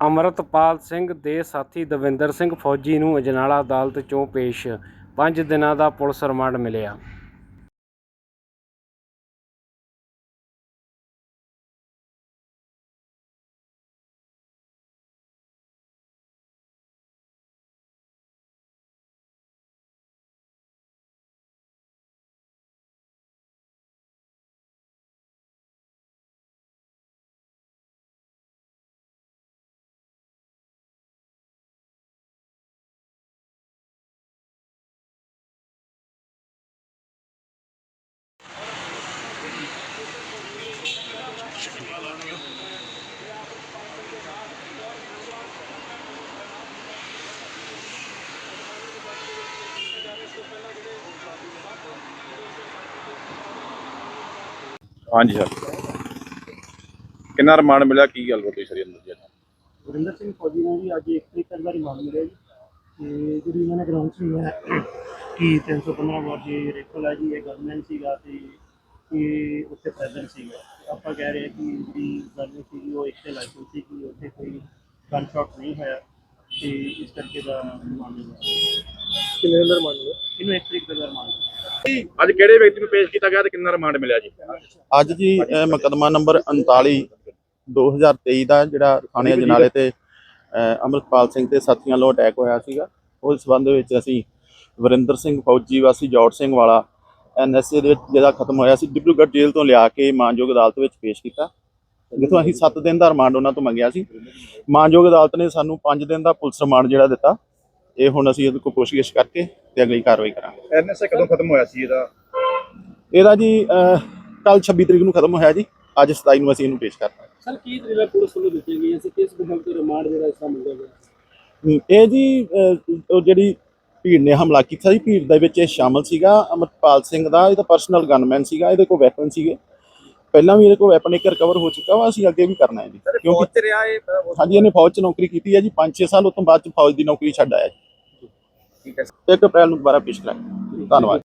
ਅੰਮ੍ਰਿਤਪਾਲ ਸਿੰਘ ਦੇ ਸਾਥੀ ਦਵਿੰਦਰ ਸਿੰਘ ਫੌਜੀ ਨੂੰ ਅਜਨਾਲਾ ਅਦਾਲਤ 'ਚੋਂ ਪੇਸ਼। ਪੰਜ ਦਿਨਾਂ ਦਾ ਪੁਲਿਸ ਰਿਮਾਂਡ ਮਿਲਿਆ। ਹਾਂਜੀ, ਸਰ। ਕਿੰਨਾ ਰਿਮਾਂਡ ਮਿਲਿਆ? ਕੀ ਗੱਲ ਹੋਈ ਸਰ ਅੰਦਰ ਜੀ? ਵਰਿੰਦਰ ਸਿੰਘ ਫੌਜੀ ਨੂੰ ਜੀ ਅੱਜ ਇੱਕ ਤਰੀਕ ਤੱਕ ਦਾ ਰਿਮਾਂਡ ਮਿਲਿਆ ਜੀ। ਤੇ ਜਿਹੜੀ ਇਹਨਾਂ ਨੇ ਗਰਾਊਂਡ ਸੀ ਹੈ ਕਿ 315 ਵਾਰ ਜੀ ਰੇਫਲ ਹੈ ਜੀ, ਇਹ ਗਵਰਨਮੈਂਟ ਸੀਗਾ ਤੇ ਇਹ ਉੱਥੇ ਪ੍ਰੈਜ਼ੈਂਟ ਸੀਗਾ। ਆਪਾਂ ਕਹਿ ਰਹੇ ਹਾਂ ਕਿ ਜਿਹੜੀ ਗਨ ਸੀ ਉਹ ਇੱਕ ਤੇ ਲਾਇਸੈਂਸ ਸੀ ਕਿ ਉੱਥੇ ਕੋਈ ਗਨ ਸ਼ਾਟ ਨਹੀਂ ਹੋਇਆ ਤੇ ਇਸ ਕਰਕੇ ਦਾ ਰਿਮਾਂਡ ਮਿਲਿਆ ਕਿੰਨੇ ਦਿਨ ਰਿਮਾਂਡ ਮਿਲਿਆ? ਇਹਨੂੰ ਇੱਕ ਤਰੀਕ ਦਾ ਰਿਮਾਂਡ। ਅੱਜ ਕਿਹੜੇ ਵਿਅਕਤੀ ਨੂੰ ਪੇਸ਼ ਕੀਤਾ ਗਿਆ ਤੇ ਕਿੰਨਾ ਰਿਮਾਂਡ ਮਿਲਿਆ ਜੀ? ਅੱਜ ਜੀ ਮੁਕੱਦਮਾ ਨੰਬਰ 39 2023 ਦਾ ਜਿਹੜਾ ਥਾਣੇ ਅਜਨਾਲੇ ਤੇ ਅਹ ਅੰਮ੍ਰਿਤਪਾਲ ਸਿੰਘ ਤੇ ਸਾਥੀਆਂ ਵੱਲੋਂ ਅਟੈਕ ਹੋਇਆ ਸੀਗਾ। ਉਸ ਸਬੰਧ ਵਿੱਚ ਅਸੀਂ ਵਰਿੰਦਰ ਸਿੰਘ ਫੌਜੀ ਵਾਸੀ ਜੌਟ ਸਿੰਘ ਵਾਲਾ ਐਨਐਸਏ ਦੇ ਵਿੱਚ ਜਿਹੜਾ ਖਤਮ ਹੋਇਆ ਸੀ ਡਿਬਰੂਗੜ੍ਹ ਜੇਲ੍ਹ ਤੋਂ ਲਿਆ ਕੇ ਮਾਨਯੋਗ ਅਦਾਲਤ ਵਿੱਚ ਪੇਸ਼ ਕੀਤਾ। ਜਿੱਥੋਂ ਅਸੀਂ 7 ਦਿਨ ਦਾ ਰਿਮਾਂਡ ਉਹਨਾਂ ਤੋਂ ਮੰਗਿਆ ਸੀ। ਮਾਨਯੋਗ ਅਦਾਲਤ ਨੇ ਸਾਨੂੰ 5 ਦਿਨ ਦਾ ਪੁਲਿਸ ਰਿਮਾਂਡ ਜਿਹੜਾ ਦਿੱਤਾ। ਇਹ ਹੁਣ ਅਸੀਂ ਇਹਦੇ ਕੋਲ ਪੁੱਛਗਿੱਛ ਕਰਕੇ ਤੇ ਅਗਲੀ ਕਾਰਵਾਈ ਕਰਾਂਗੇ। ਐਨਐਸਏ ਕਦੋਂ ਖਤਮ ਹੋਇਆ ਸੀ ਇਹਦਾ? ਇਹਦਾ ਜੀ ਕੱਲ 26 ਤਰੀਕ ਨੂੰ ਖਤਮ ਹੋਇਆ ਜੀ। ਅੱਜ 27 ਨੂੰ ਅਸੀਂ ਇਹਨੂੰ ਪੇਸ਼ ਕਰਤਾ। ਸਰ ਕੀ ਤਰੀਕਾ ਪੁਲਿਸ ਵੱਲੋਂ ਦਿੱਤੀ ਗਈ ਸੀ? ਕਿਸ ਬਿਹਾਫ ਤੇ ਰਿਮਾਂਡ ਜਿਹੜਾ ਇਸ ਮਿਲਿਆ ਗਿਆ ਇਹ ਜੀ ਜਿਹੜੀ ਭੀੜ ਨੇ ਹਮਲਾ ਕੀਤਾ ਸੀ। ਭੀੜ ਦੇ ਵਿੱਚ ਇਹ ਸ਼ਾਮਲ ਸੀਗਾ ਅਮਰਪਾਲ ਸਿੰਘ ਦਾ ਇਹ ਤਾਂ ਪਰਸਨਲ ਗਨਮੈਨ ਸੀਗਾ ਇਹਦੇ ਕੋਲ ਵੈਪਨ ਸੀਗੇ। ਪਹਿਲਾਂ ਵੀ ਇਹਦੇ ਕੋਲ ਵੈਪਨ ਇੱਕ ਰਿਕਵਰ ਹੋ ਚੁੱਕਾ ਵਾ ਅਸੀਂ ਅੱਗੇ ਵੀ ਕਰਨਾ ਹੈ ਜੀ। ਕਿਉਂਕਿ ਰਿਹਾ ਇਹ? ਹਾਂਜੀ ਇਹਨੇ ਫੌਜ 'ਚ ਨੌਕਰੀ ਕੀਤੀ ਹੈ ਜੀ। 5-6 ਸਾਲ ਉਸ ਤੋਂ ਬਾਅਦ 'ਚ ਫੌਜ ਦੀ ਨੌਕਰੀ ਛੱਡ ਆਇਆ ਜੀ। ਠੀਕ ਹੈ 1 ਅਪ੍ਰੈਲ ਨੂੰ ਦੁਬਾਰਾ ਪੇਸ਼ ਕਰਾਂਗੇ। ਧੰਨਵਾਦ।